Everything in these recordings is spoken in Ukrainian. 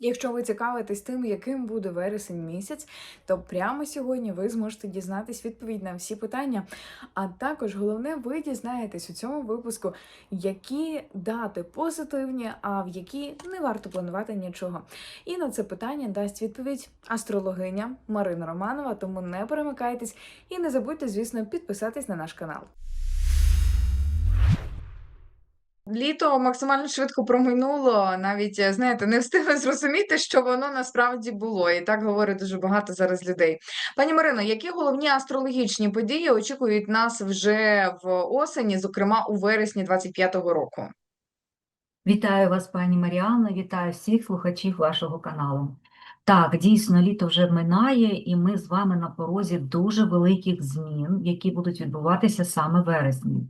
Якщо ви цікавитесь тим, яким буде вересень місяць, то прямо сьогодні ви зможете дізнатись відповідь на всі питання. А також головне, ви дізнаєтесь у цьому випуску, які дати позитивні, а в які не варто планувати нічого. І на це питання дасть відповідь астрологиня Марина Романова. Тому не перемикайтесь і не забудьте, звісно, підписатись на наш канал. Літо максимально швидко проминуло, навіть е, знаєте, не встигли зрозуміти, що воно насправді було, і так говорить дуже багато зараз людей. Пані Марино, які головні астрологічні події очікують нас вже в осені, зокрема у вересні 25-го року? Вітаю вас, пані Маріанно, вітаю всіх слухачів вашого каналу. Так, дійсно, літо вже минає, і ми з вами на порозі дуже великих змін, які будуть відбуватися саме вересні.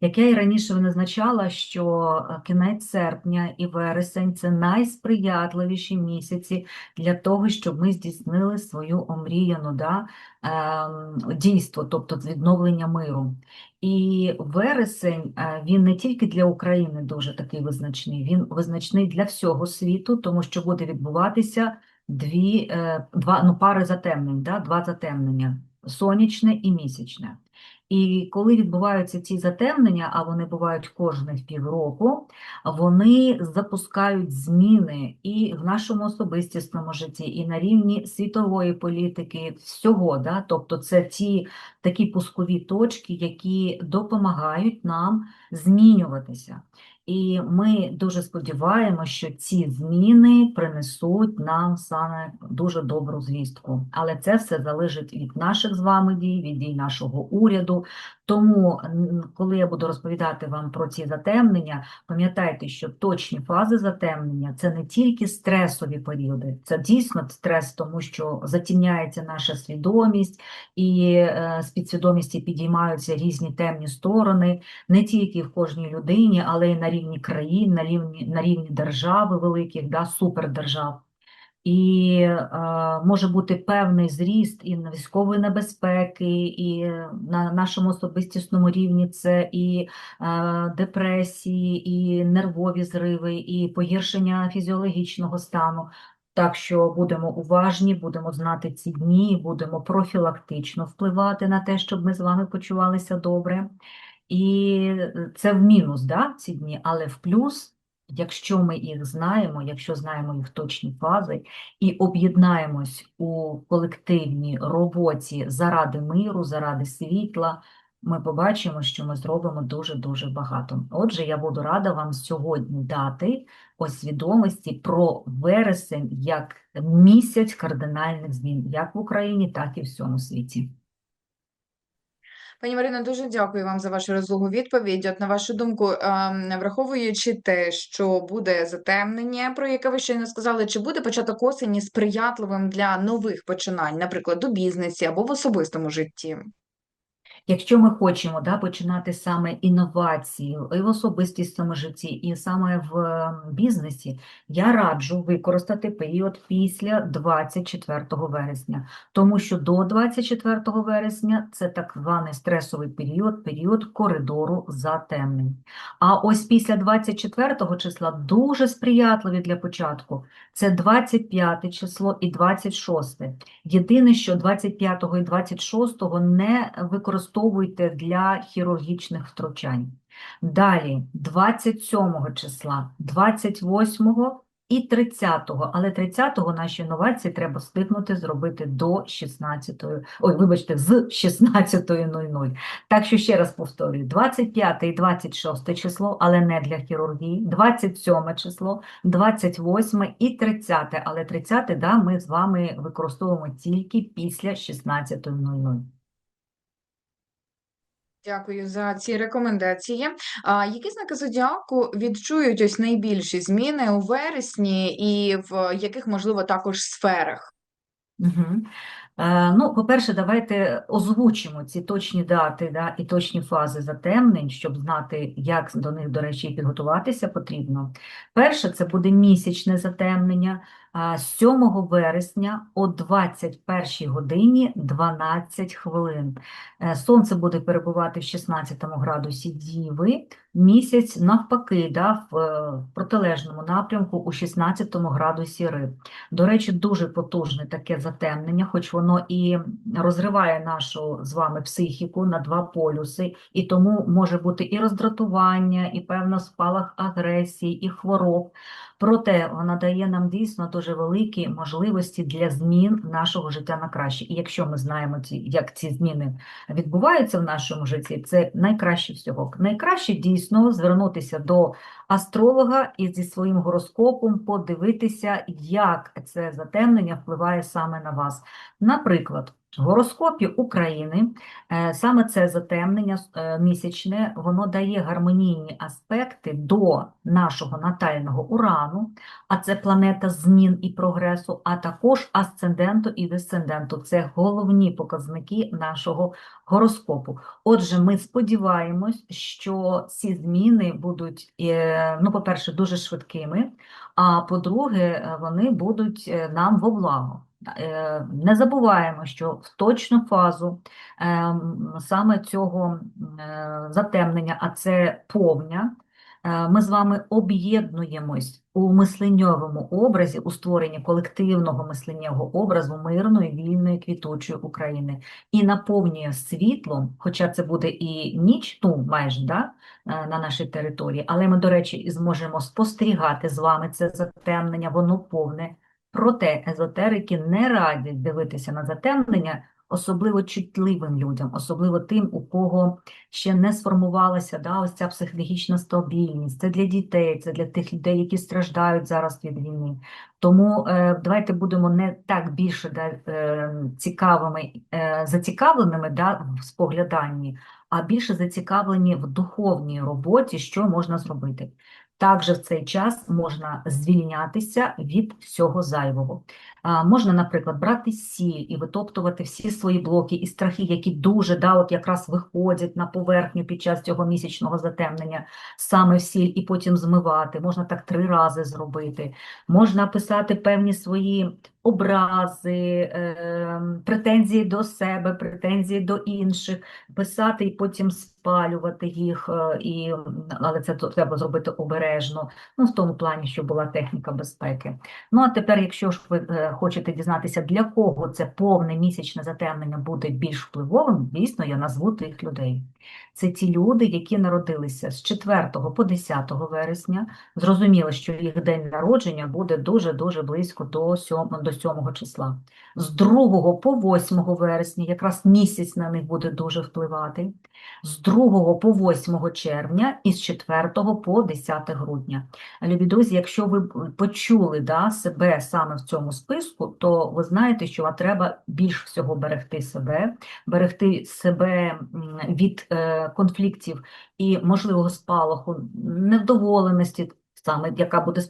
Як я і раніше назначала, що е, кінець серпня і вересень це найсприятливіші місяці для того, щоб ми здійснили свою омріяну да, ем, дійство, тобто відновлення миру. І вересень е, він не тільки для України дуже такий визначний, він визначний для всього світу, тому що буде відбуватися дві, е, два, ну, пари затемнень, да, два затемнення сонячне і місячне. І коли відбуваються ці затемнення, а вони бувають кожних півроку, вони запускають зміни і в нашому особистісному житті, і на рівні світової політики, всього. Да? Тобто це ті такі пускові точки, які допомагають нам змінюватися. І ми дуже сподіваємося, що ці зміни принесуть нам саме дуже добру звістку. Але це все залежить від наших з вами дій, від дій нашого уряду. Тому, коли я буду розповідати вам про ці затемнення, пам'ятайте, що точні фази затемнення це не тільки стресові періоди, це дійсно стрес, тому що затемняється наша свідомість, і е, з підсвідомості підіймаються різні темні сторони, не тільки в кожній людині, але й на рівні країн, на рівні, на рівні держави великих, да, супердержав. І е, може бути певний зріст і на військової небезпеки, і на нашому особистісному рівні це і е, депресії, і нервові зриви, і погіршення фізіологічного стану. Так що будемо уважні, будемо знати ці дні, будемо профілактично впливати на те, щоб ми з вами почувалися добре. І це в мінус, да, ці дні, але в плюс, якщо ми їх знаємо, якщо знаємо їх точні фази і об'єднаємось у колективній роботі заради миру, заради світла, ми побачимо, що ми зробимо дуже-дуже багато. Отже, я буду рада вам сьогодні дати ось свідомості про вересень як місяць кардинальних змін, як в Україні, так і в всьому світі. Пані Марина, дуже дякую вам за вашу розлогу відповідь. От на вашу думку, ем, враховуючи те, що буде затемнення, про яке ви щойно сказали, чи буде початок осені сприятливим для нових починань, наприклад, у бізнесі або в особистому житті? Якщо ми хочемо да, починати саме інновації і в особистісному житті, і саме в бізнесі, я раджу використати період після 24 вересня, тому що до 24 вересня це так званий стресовий період, період коридору затемнень. А ось після 24 числа дуже сприятливі для початку це 25 число і 26. Єдине, що 25 і 26 не використовуйте для хірургічних втручань. Далі, 27 числа, 28 і 30, але 30 наші інновації треба встигнути зробити до 16, ой, вибачте, з 16.00. Так що ще раз повторюю, 25 і 26 число, але не для хірургії, 27 число, 28 і 30, але 30, да, ми з вами використовуємо тільки після 16.00. Дякую за ці рекомендації. А які знаки зодіаку відчують ось найбільші зміни у вересні і в яких, можливо, також сферах? Угу. Ну, по-перше, давайте озвучимо ці точні дати да, і точні фази затемнень, щоб знати, як до них, до речі, підготуватися потрібно. Перше, це буде місячне затемнення 7 вересня о 21 годині 12 хвилин. Е, Сонце буде перебувати в 16 градусі Діви, місяць навпаки, да, в е, протилежному напрямку у 16 градусі Риб. До речі, дуже потужне таке затемнення, хоч воно і розриває нашу з вами психіку на два полюси, і тому може бути і роздратування, і певно спалах агресії, і хвороб. Проте вона дає нам дійсно дуже великі можливості для змін нашого життя на краще. І якщо ми знаємо, ці, як ці зміни відбуваються в нашому житті, це найкраще всього. Найкраще дійсно звернутися до астролога і зі своїм гороскопом подивитися, як це затемнення впливає саме на вас. Наприклад, в гороскопі України е, саме це затемнення е, місячне, воно дає гармонійні аспекти до нашого натального урану, а це планета змін і прогресу, а також асценденту і десценденту. Це головні показники нашого гороскопу. Отже, ми сподіваємось, що ці зміни будуть, е, ну, по-перше, дуже швидкими, а по-друге, вони будуть нам во благо. Е, Не забуваємо, що в точну фазу е, саме цього е, затемнення, а це повня, е, ми з вами об'єднуємось у мисленньовому образі, у створенні колективного мисленнєвого образу мирної, вільної, квітучої України і наповнює світлом, хоча це буде і ніч, ну майже да, на нашій території, але ми, до речі, зможемо спостерігати з вами це затемнення, воно повне. Проте езотерики не радять дивитися на затемнення особливо чутливим людям, особливо тим, у кого ще не сформувалася да, ось ця психологічна стабільність. Це для дітей, це для тих людей, які страждають зараз від війни. Тому е, давайте будемо не так більше да, е, цікавими, е, зацікавленими да, в спогляданні, а більше зацікавлені в духовній роботі, що можна зробити. Також в цей час можна звільнятися від всього зайвого. Можна, наприклад, брати сіль і витоптувати всі свої блоки і страхи, які дуже да, от якраз виходять на поверхню під час цього місячного затемнення, саме в сіль, і потім змивати. Можна так три рази зробити. Можна писати певні свої образи, е, претензії до себе, претензії до інших, писати і потім спалювати їх, е, і, але це треба зробити обережно, ну, в тому плані, щоб була техніка безпеки. Ну, а тепер, якщо ж ви е, хочете дізнатися, для кого це повне місячне затемнення буде більш впливовим, дійсно, я назву тих людей. Це ті люди, які народилися з 4 по 10 вересня. Зрозуміло, що їх день народження буде дуже-дуже близько до 7, до 7 числа. З 2 по 8 вересня якраз місяць на них буде дуже впливати. З 2 по 8 червня і з 4 по 10 грудня. Любі друзі, якщо ви почули да, себе саме в цьому списку, то ви знаєте, що вам треба більш всього берегти себе, берегти себе від е, конфліктів і можливого спалаху, невдоволеності, саме яка буде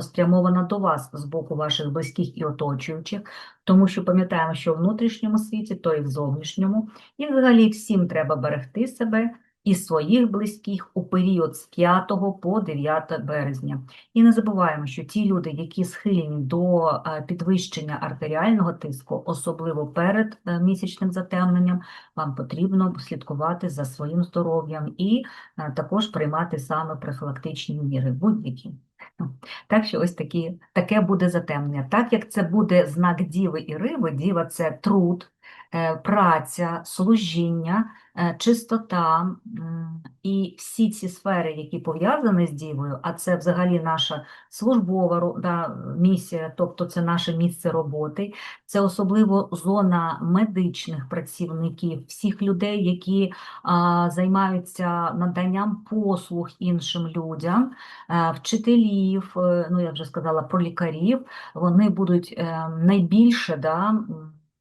спрямована до вас з боку ваших близьких і оточуючих, тому що пам'ятаємо, що в внутрішньому світі, то і в зовнішньому, і взагалі всім треба берегти себе і своїх близьких у період з 5 по 9 березня. І не забуваємо, що ті люди, які схильні до е, підвищення артеріального тиску, особливо перед е, місячним затемненням, вам потрібно слідкувати за своїм здоров'ям і е, також приймати саме профілактичні міри, будь-які. Так що ось такі, таке буде затемнення. Так як це буде знак Діви і Риби, Діва – це труд, праця, служіння, е, чистота і всі ці сфери, які пов'язані з Дівою, а це взагалі наша службова да, місія, тобто це наше місце роботи, це особливо зона медичних працівників, всіх людей, які а, займаються наданням послуг іншим людям, е, вчителів, е, ну я вже сказала про лікарів, вони будуть е, найбільше да,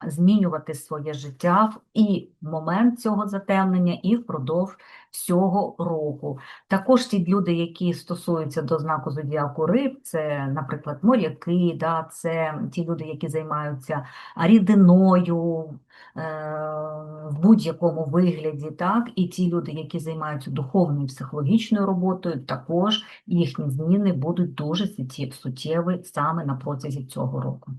змінювати своє життя і в момент цього затемнення, і впродовж всього року. Також ті люди, які стосуються до знаку зодіаку риб, це, наприклад, моряки, да, це ті люди, які займаються рідиною е, в будь-якому вигляді, так, і ті люди, які займаються духовною і психологічною роботою, також їхні зміни будуть дуже суттєві саме на протязі цього року.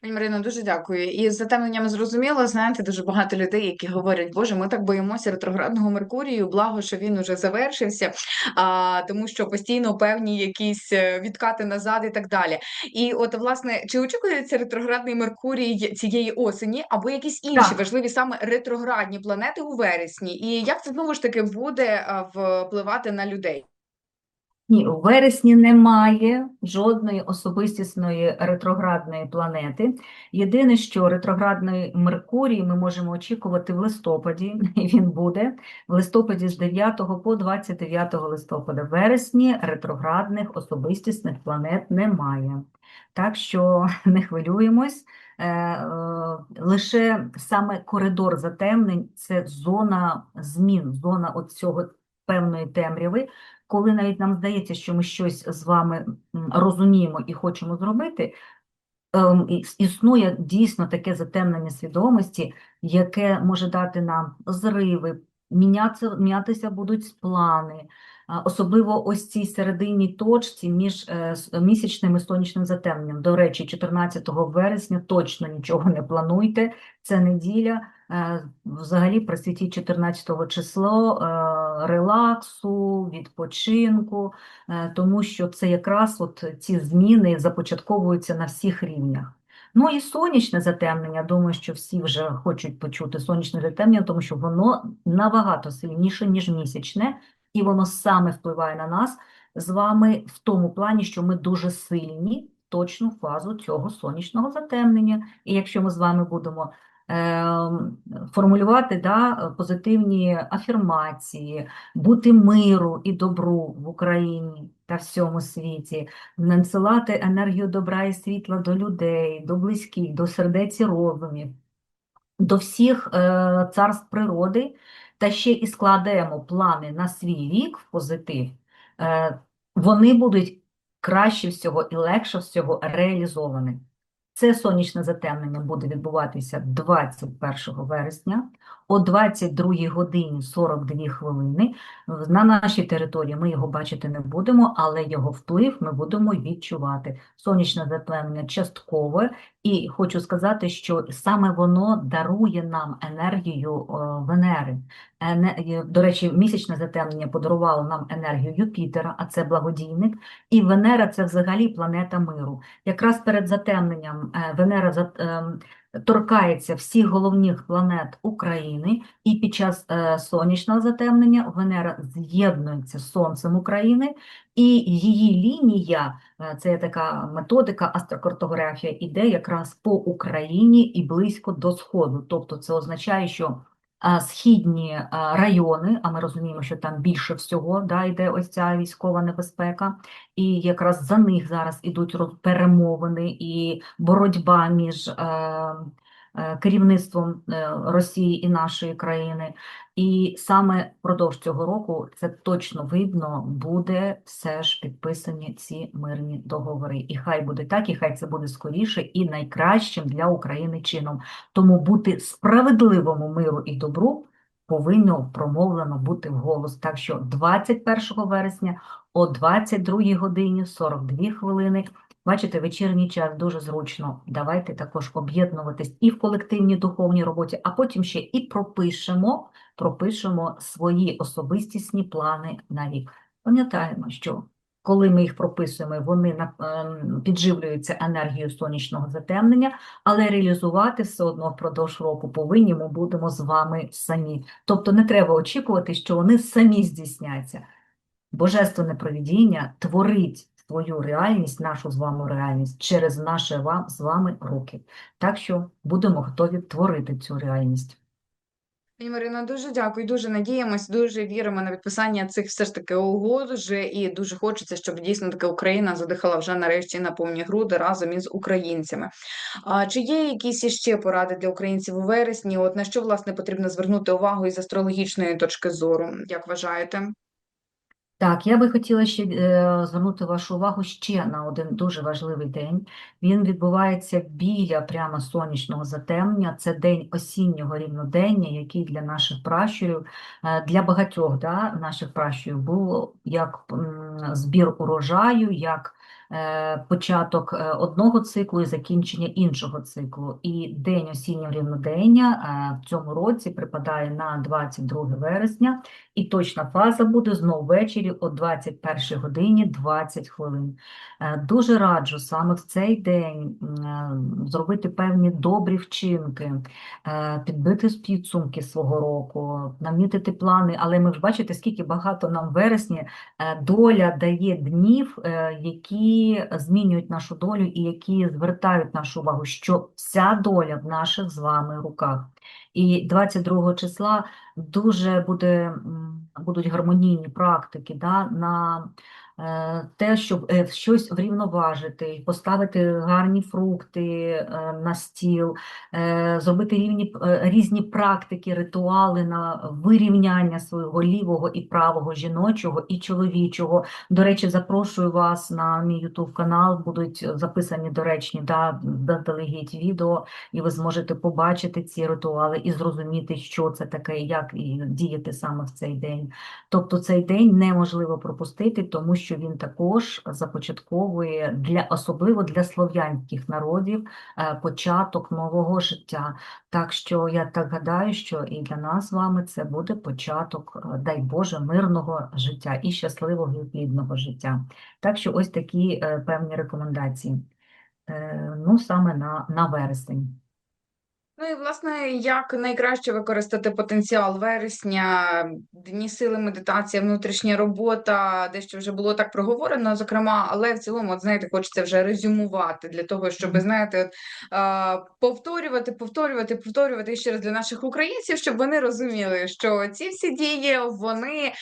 Пані Марино, дуже дякую. І з затемненням зрозуміло, знаєте, дуже багато людей, які говорять, Боже, ми так боїмося ретроградного Меркурію, благо, що він уже завершився, а, тому що постійно певні якісь е, відкати назад і так далі. І от, власне, чи очікується ретроградний Меркурій цієї осені, або якісь інші Так. важливі саме ретроградні планети у вересні? І як це знову ж таки буде впливати на людей? Ні, у вересні немає жодної особистісної ретроградної планети. Єдине, що ретроградний Меркурій ми можемо очікувати в листопаді, і він буде в листопаді з 9 по 29 листопада. В вересні ретроградних особистісних планет немає. Так що не хвилюємось. Е, е, Лише саме коридор затемнень – це зона змін, зона от цього певної темряви, коли навіть нам здається, що ми щось з вами розуміємо і хочемо зробити, ем, існує дійсно таке затемнення свідомості, яке може дати нам зриви, мінятися, мінятися будуть плани, особливо ось цій серединній точці між е, місячним і сонячним затемненням. До речі, 14 вересня точно нічого не плануйте, це неділя. Е, Взагалі присвятіть 14 число е, релаксу, відпочинку, е, тому що це якраз от ці зміни започатковуються на всіх рівнях. Ну і сонячне затемнення, думаю, що всі вже хочуть почути сонячне затемнення, тому що воно набагато сильніше, ніж місячне, і воно саме впливає на нас з вами в тому плані, що ми дуже сильні точну фазу цього сонячного затемнення. І якщо ми з вами будемо ем, формулювати да, позитивні афірмації, бути миру і добру в Україні та всьому світі, надсилати енергію добра і світла до людей, до близьких, до сердець і розумів, до всіх е, царств природи, та ще і складаємо плани на свій рік в позитив, е, вони будуть краще всього і легше всього реалізовані. Це сонячне затемнення буде відбуватися 21 вересня о 22 годині 42 хвилини. На нашій території ми його бачити не будемо, але його вплив ми будемо відчувати. Сонячне затемнення часткове, і хочу сказати, що саме воно дарує нам енергію Венери. Ене- е, До речі, місячне затемнення подарувало нам енергію Юпітера, а це благодійник, і Венера це взагалі планета миру. Якраз перед затемненням е, Венера ем, торкається всіх головних планет України, і під час е, сонячного затемнення Венера з'єднується з Сонцем України, і її лінія, е, це є така методика, астрокартографія, іде якраз по Україні і близько до Сходу. Тобто це означає, що східні райони, а ми розуміємо, що там більше всього да, йде ось ця військова небезпека, і якраз за них зараз ідуть перемовини і боротьба між е, е, керівництвом е, Росії і нашої країни. І саме впродовж цього року це точно видно, буде все ж підписані ці мирні договори. І хай буде так, і хай це буде скоріше і найкращим для України чином. Тому бути справедливому миру і добру повинно промовлено бути вголос. Так що 21 вересня о 22 годині 42 хвилини. Бачите, вечірній час дуже зручно. Давайте також об'єднуватись і в колективній духовній роботі, а потім ще і пропишемо, пропишемо свої особистісні плани на рік. Пам'ятаємо, що коли ми їх прописуємо, вони ем, підживлюються енергією сонячного затемнення, але реалізувати все одно впродовж року повинні ми будемо з вами самі. Тобто не треба очікувати, що вони самі здійсняться. Божественне провидіння творить свою реальність, нашу з вами реальність через наші вам, з вами руки. Так що будемо готові творити цю реальність. Пані Марино, дуже дякую, дуже надіємось, дуже віримо на підписання цих все ж таки угод вже і дуже хочеться, щоб дійсно таки Україна задихала вже нарешті на повні груди разом із українцями. А чи є якісь іще поради для українців у вересні? От на що власне потрібно звернути увагу із астрологічної точки зору? Як вважаєте? Так, я би хотіла ще е, звернути вашу увагу ще на один дуже важливий день. Він відбувається біля прямо сонячного затемнення. Це день осіннього рівнодення, який для наших пращурів, е, для багатьох да, наших пращурів був як м, збір урожаю, як початок е, одного циклу і закінчення іншого циклу. І день осіннього рівнодення е, в цьому році припадає на 22 вересня. І точна фаза буде знову ввечері о 21 годині 20 хвилин. Е, Дуже раджу саме в цей день е, зробити певні добрі вчинки, е, підбити підсумки свого року, намітити плани. Але ми ж бачите, скільки багато нам в вересні е, доля дає днів, е, змінюють нашу долю і які звертають нашу увагу, що вся доля в наших з вами руках. І 22 числа дуже буде, будуть гармонійні практики да, на те, щоб е, щось врівноважити, поставити гарні фрукти е, на стіл, е, зробити рівні, е, різні практики, ритуали на вирівняння свого лівого і правого, жіночого і чоловічого. До речі, запрошую вас на мій YouTube канал, будуть записані доречні да, заздалегідь відео, і ви зможете побачити ці ритуали і зрозуміти, що це таке, як діяти саме в цей день. Тобто цей день неможливо пропустити, тому що він також започатковує для особливо для слов'янських народів е, початок нового життя. Так що я так гадаю, що і для нас з вами це буде початок, е, дай Боже, мирного життя і щасливого і плідного життя. Так що ось такі е, певні рекомендації. Ну, саме на, на вересень. Ну і власне, як найкраще використати потенціал вересня, дні сили, медитація, внутрішня робота, дещо вже було так проговорено, зокрема, але в цілому, от знаєте, хочеться вже резюмувати для того, щоб знаєте, от, повторювати, повторювати, повторювати ще раз для наших українців, щоб вони розуміли, що ці всі дії вони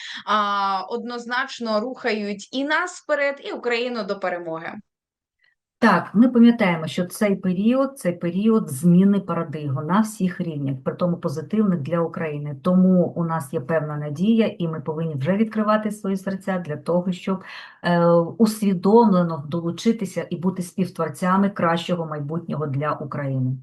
однозначно рухають і нас вперед, і Україну до перемоги. Так, ми пам'ятаємо, що цей період це період зміни парадигми на всіх рівнях, при тому позитивних для України. Тому у нас є певна надія, і ми повинні вже відкривати свої серця для того, щоб е, усвідомлено долучитися і бути співтворцями кращого майбутнього для України.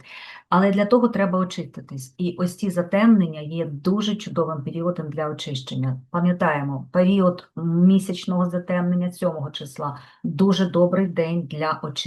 Але для того треба очиститись. І ось ці затемнення є дуже чудовим періодом для очищення. Пам'ятаємо, період місячного затемнення 7 числа дуже добрий день для очищення.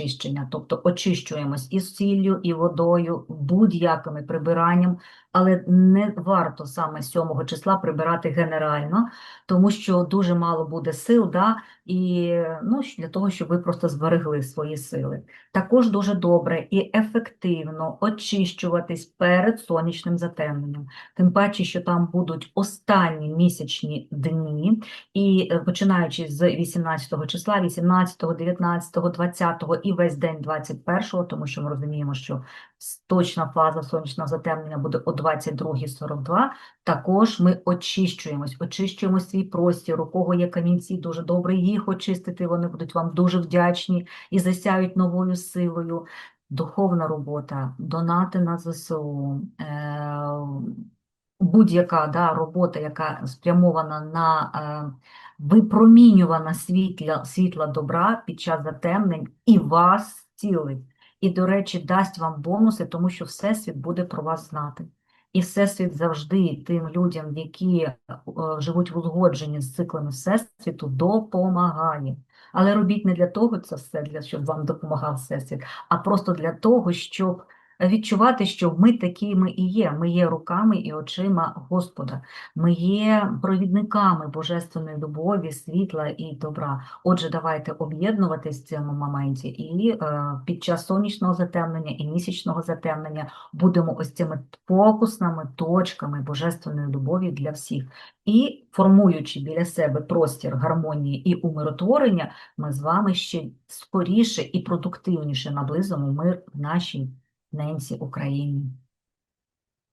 Тобто очищуємось і сіллю, і водою, будь-якими прибиранням, але не варто саме 7 числа прибирати генерально, тому що дуже мало буде сил, да, і ну, для того, щоб ви просто зберегли свої сили. Також дуже добре і ефективно очищуватись перед сонячним затемненням. Тим паче, що там будуть останні місячні дні, і е, починаючи з 18 числа, 18, 19, 20 і весь день 21, тому що ми розуміємо, що точна фаза сонячного затемнення буде о 22.42, також ми очищуємось, очищуємо свій простір, у кого є камінці, дуже добре їх очистити, вони будуть вам дуже вдячні і засяють новою силою. Духовна робота, донати на ЗСУ, е, будь-яка да, робота, яка спрямована на е, випромінювана світла, світла добра під час затемнень і вас цілить. І, до речі, дасть вам бонуси, тому що Всесвіт буде про вас знати. І Всесвіт завжди тим людям, які е, живуть в узгодженні з циклами Всесвіту, допомагає. Але робіть не для того це все, для щоб вам допомагав Всесвіт, а просто для того, щоб відчувати, що ми такими і є. Ми є руками і очима Господа. Ми є провідниками божественної любові, світла і добра. Отже, давайте об'єднуватись в цьому моменті, і е, під час сонячного затемнення і місячного затемнення будемо ось цими фокусними точками божественної любові для всіх. І формуючи біля себе простір гармонії і умиротворення, ми з вами ще скоріше і продуктивніше наблизимо мир в нашій ненці Україні.